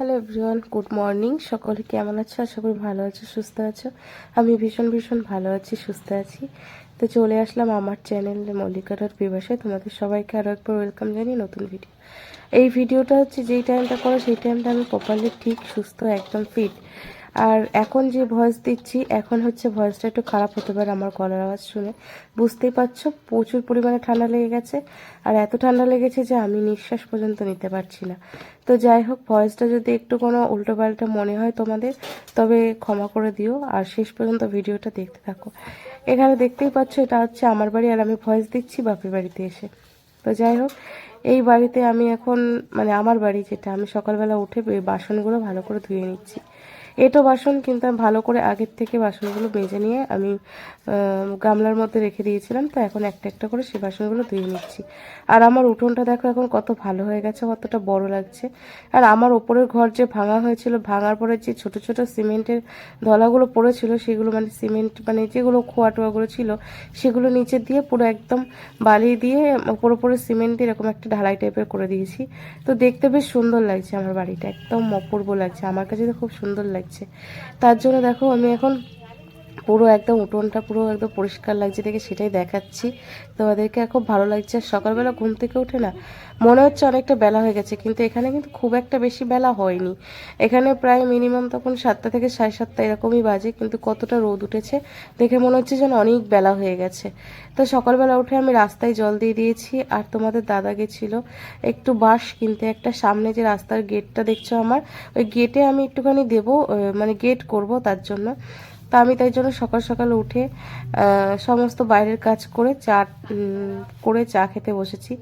Hello everyone good morning সকলে কেমন আছো? আশা করি ভালো আছো, সুস্থ আছো। আমি ভীষণ ভীষণ ভালো আছি, সুস্থ আছি। তো চলে আসলাম আমার চ্যানেল মল্লিকাটার বিবাসে তোমাদের সবাইকে আরও একবার ওয়েলকাম জানিয়ে নতুন ভিডিও এই ভিডিওটা হচ্ছে যেই টাইমটা করো, সেই টাইমটা আমি প্রপারলি ঠিক, সুস্থ, একদম ফিট আর এখন যে ভয়েস দিচ্ছি, এখন হচ্ছে ভয়েসটা একটু খারাপ হতে পারে আমার গলার আওয়াজ শুনে। বুঝতেই পারছ, প্রচুর পরিমাণে ঠান্ডা লেগে গেছে। আর এত ঠান্ডা লেগেছে যে আমি নিঃশ্বাস পর্যন্ত নিতে পারছি না। তো যাই হোক ভয়েসটা যদি একটু কোনো উল্টোপাল্টা মনে হয় তোমাদের, তবে ক্ষমা করে দিও। আর শেষ পর্যন্ত ভিডিওটা দেখতে থাকো। এখানে দেখতেই পাচ্ছ, এটা হচ্ছে আমার বাড়ি আর আমি ভয়েস দিচ্ছি বাপের বাড়িতে এসে। তো যাই হোক, এই বাড়িতে আমি এখন মানে আমার বাড়ি যেটা, আমি সকালবেলা উঠে বাসনগুলো ভালো করে ধুয়ে নিচ্ছি। এটো বাসন কিন্তু আমি ভালো করে আগের থেকে বাসনগুলো মেজে নিয়ে আমি গামলার মধ্যে রেখে দিয়েছিলাম। তো এখন একটা একটা করে সেই বাসনগুলো ধুয়ে নিচ্ছি। আর আমার উঠোনটা দেখো এখন কত ভালো হয়ে গেছে, কতটা বড় লাগছে। আর আমার ওপরের ঘর যে ভাঙা হয়েছিল, ভাঙার পরে যে ছোট ছোট সিমেন্টের ধলাগুলো পড়েছিল, সেগুলো মানে সিমেন্ট মানে যেগুলো খোয়া টোয়াগুলো ছিল, সেগুলো নিচে দিয়ে পুরো একদম বালি দিয়ে ওপর ওপরে সিমেন্ট দিয়ে এরকম একটা ঢালাই টাইপের করে দিয়েছি। তো দেখতে বেশ সুন্দর লাগছে আমার বাড়িটা, একদম অপূর্ব লাগছে। আমার কাছে তো খুব সুন্দর লাগছে। তার জন্য দেখো আমি এখন পুরো একদম উঠোনটা পুরো একদম পরিষ্কার লাগছে দেখে সেটাই দেখাচ্ছি। তোমাদেরকে খুব ভালো লাগছে। আর সকালবেলা ঘুম থেকে উঠে না মনে হচ্ছে অনেকটা বেলা হয়ে গেছে, কিন্তু এখানে কিন্তু খুব একটা বেশি বেলা হয়নি। এখানে প্রায় মিনিমাম তখন সাতটা থেকে সাড়ে সাতটা এরকমই বাজে, কিন্তু কতটা রোদ উঠেছে দেখে মনে হচ্ছে যেন অনেক বেলা হয়ে গেছে। তো সকালবেলা উঠে আমি রাস্তায় জল দিয়ে দিয়েছি, আর তোমাদের দাদা গেছিল একটু বাঁশ কিনতে, একটা সামনে যে রাস্তার গেটটা দেখছ আমার, ওই গেটে আমি একটুখানি দেবো মানে গেট করব তার জন্য। তা আমি তাই জন্য সকাল সকাল উঠে সমস্ত বাইরের কাজ করে চা করে চা খেতে বসেছি।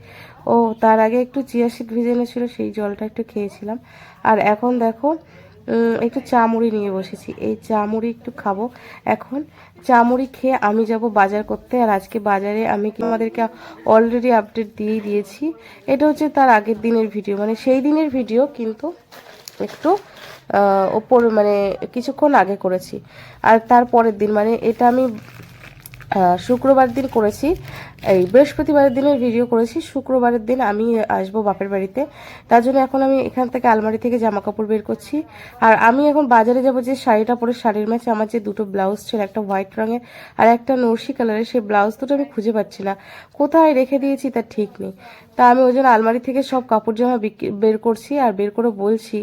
ও, তার আগে একটু চিয়া সিড ভিজে এনেছিল, সেই জলটা একটু খেয়েছিলাম। আর এখন দেখো একটু চা মুড়ি নিয়ে বসেছি। এই চা মুড়ি একটু খাব এখন। চা মুড়ি খেয়ে আমি যাব বাজার করতে। আর আজকে বাজারে আমি আমাদেরকে অলরেডি আপডেট দিয়েই দিয়েছি। এটা হচ্ছে তার আগের দিনের ভিডিও মানে সেই দিনের ভিডিও কিন্তু একটু ওপর মানে কিছুক্ষণ আগে করেছি। আর তারপরের দিন মানে এটা আমি শুক্রবার দিন করেছি। এই বৃহস্পতিবারের দিনের ভিডিও করেছি, শুক্রবারের দিন আমি আসব বাপের বাড়িতে। তার জন্য এখন আমি এখান থেকে আলমারি থেকে জামা কাপড় বের করছি। আর আমি এখন বাজারে যাব যে শাড়িটা পরে শাড়ির ম্যাচে আমার যে দুটো ব্লাউজ ছিল, একটা হোয়াইট রঙের আর একটা নরসি কালারের সেই ব্লাউজ দুটো আমি খুঁজে পাচ্ছি না। কোথায় রেখে দিয়েছি তার ঠিক নেই। তা আমি ওই জন্য আলমারি থেকে সব কাপড় জামা বের করছি আর বের করে বলছি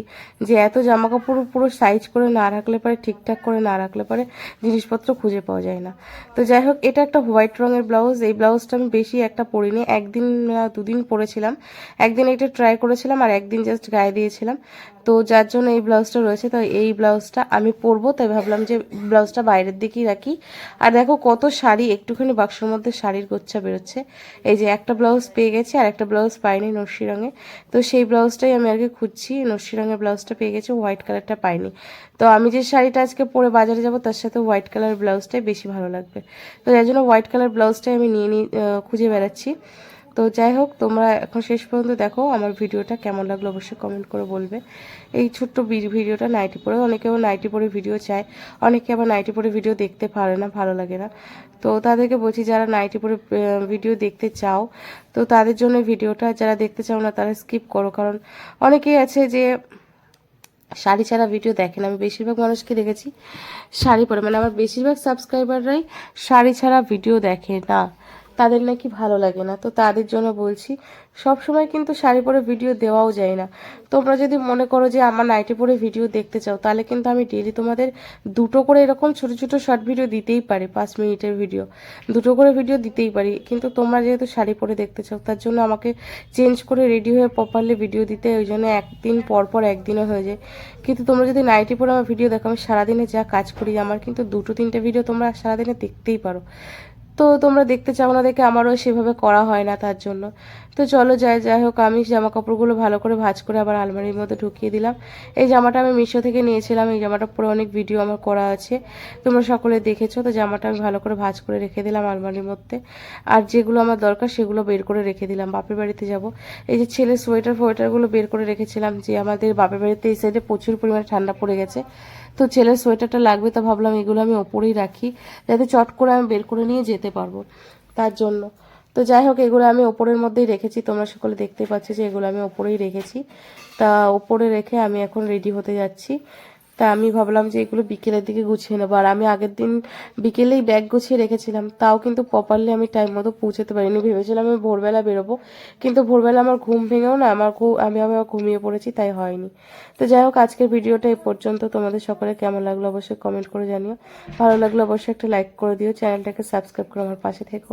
যে এত জামা কাপড় পুরো সাইজ করে না রাখলে পরে, ঠিকঠাক করে না রাখলে পরে জিনিসপত্র খুঁজে পাওয়া যায় না। তো যাই হোক, এটা একটা হোয়াইট রঙের ব্লাউজ এই ব্লাউজটা আমি বেশি একটা পরিনি একদিন দুদিন পরেছিলাম একদিন এটা ট্রাই করেছিলাম আর একদিন জাস্ট গায়ে দিয়েছিলাম। তো যার জন্য এই ব্লাউজটা রয়েছে তো এই ব্লাউজটা আমি পরবো। তাই ভাবলাম যে ব্লাউজটা বাইরের দিকেই রাখি। আর দেখো কত শাড়ি, একটুখানি বাক্সর মধ্যে শাড়ির গোচ্ছা বেরোচ্ছে। এই যে একটা ব্লাউজ পেয়ে গেছি আর একটা ব্লাউজ পাইনি নর্সি রঙে তো সেই ব্লাউজটাই আমি আগে খুঁজছি নর্সি রঙের ব্লাউজটা পেয়ে গেছি, হোয়াইট কালারটা পাইনি। তো আমি যে শাড়িটা আজকে পরে বাজারে যাব, তার সাথে হোয়াইট কালার ব্লাউজটাই বেশি ভালো লাগবে। তো যার জন্য হোয়াইট কালার ব্লাউজটাই আমি নিয়ে নিয়ে খুঁজে বেড়াচ্ছি। তো যাই হোক, তোমরা এখন শেষ পর্যন্ত দেখো আমার ভিডিওটা কেমন লাগল অবশ্যই কমেন্ট করে বলবে। এই ছোট্ট ভিডিওটা নাইটি পরে অনেকেও নাইটি পরে ভিডিও চায়, অনেকে আবার নাইটি পরে ভিডিও দেখতে পারে না, ভালো লাগে না। তো তাদেরকে বলছি, যারা নাইটি পরে ভিডিও দেখতে চাও, তো তাদের জন্য ভিডিওটা যারা দেখতে চাও না, তারা স্কিপ করো। কারণ অনেকেই আছে যে শাড়ি ছাড়া ভিডিও দেখেন আমি বেশিরভাগ মানুষকে দেখেছি শাড়ি পরে মানে আমার বেশিরভাগ সাবস্ক্রাইবাররাই শাড়ি ছাড়া ভিডিও দেখে না। তাদের নাকি ভালো লাগে না। তো তাদের জন্য বলছি সব সময় কিন্তু শাড়ি পরে ভিডিও দেওয়াও যায় না। তোমরা যদি মনে করো যে আমার নাইটি পরে ভিডিও দেখতে চাও, তাহলে কিন্তু আমি ডেলি তোমাদের দুটো করে এরকম ছোট ছোট শর্ট ভিডিও দিতেই পারি, পাঁচ মিনিটের ভিডিও দুটো করে ভিডিও দিতেই পারি। কিন্তু তোমরা যেহেতু শাড়ি পরে দেখতে চাও, তার জন্য আমাকে চেঞ্জ করে রেডি হয়ে প্রপারলি ভিডিও দিতে, ওই জন্য একদিন পর পর একদিনও হয়ে যায়। কিন্তু তোমরা যদি নাইটি পরে আমার ভিডিও দেখো, আমি সারাদিনে যা কাজ করি, আমার কিন্তু দুটো তিনটে ভিডিও তোমরা সারাদিনে দেখতেই পারো। তো তোমরা দেখতে চাও না, দেখে আমারও সেভাবে করা হয় না তার জন্য। তো চলো যাই যাই হোক, আমি জামা কাপড়গুলো ভালো করে ভাজ করে আবার আলমারির মধ্যে ঢুকিয়ে দিলাম। এই জামাটা আমি মিশো থেকে নিয়েছিলাম, এই জামাটা পরে অনেক ভিডিও আমার করা আছে। তোমরা সকলে দেখেছ, তো জামাটা আমি ভালো করে ভাজ করে রেখে দিলাম আলমারির মধ্যে। আর যেগুলো আমার দরকার সেগুলো বের করে রেখে দিলাম, বাপের বাড়িতে যাব। এই যে ছেলে সোয়েটার, ফোয়েটারগুলো বের করে রেখেছিলাম যে আমাদের বাপের বাড়িতে এই সাইডে প্রচুর পরিমাণে ঠান্ডা পড়ে গেছে। তো ছেলের সোয়েটারটা লাগবে, তো ভাবলাম এগুলো আমি ওপরেই রাখি, যাতে চট করে আমি বের করে নিয়ে যেতে পারব তার জন্য। তো যাই হোক, এগুলো আমি ওপরের মধ্যেই রেখেছি, তোমরা সকলে দেখতে পাচ্ছ যে এগুলো আমি ওপরেই রেখেছি। তা ওপরে রেখে আমি এখন রেডি হতে যাচ্ছি। তা আমি ভাবলাম যে এগুলো বিকেলের দিকে গুছিয়ে নেব। আর আমি আগের দিন বিকেলেই ব্যাগ গুছিয়ে রেখেছিলাম। তাও কিন্তু প্রপারলি আমি টাইম মতো পৌঁছাতে পারিনি। ভেবেছিলাম আমি ভোরবেলা বেরোবো। কিন্তু ভোরবেলা আমার ঘুম ভেঙেও না, আমার ঘু আমি আবার ঘুমিয়ে পড়েছি, তাই হয়নি। তো যাই হোক, আজকের ভিডিওটা এই পর্যন্ত। তোমাদের সকলে কেমন লাগল অবশ্যই কমেন্ট করে জানিও। ভালো লাগলে অবশ্যই একটা লাইক করে দিও। চ্যানেলটাকে সাবস্ক্রাইব করে আমার পাশে থেকো।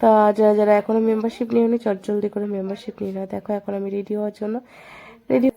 তা যারা যারা এখনও মেম্বারশিপ নিয়ে নি চট জলদি করে মেম্বারশিপ নিয়ে নাও। দেখো, এখন আমি রেডি হওয়ার জন্য রেডি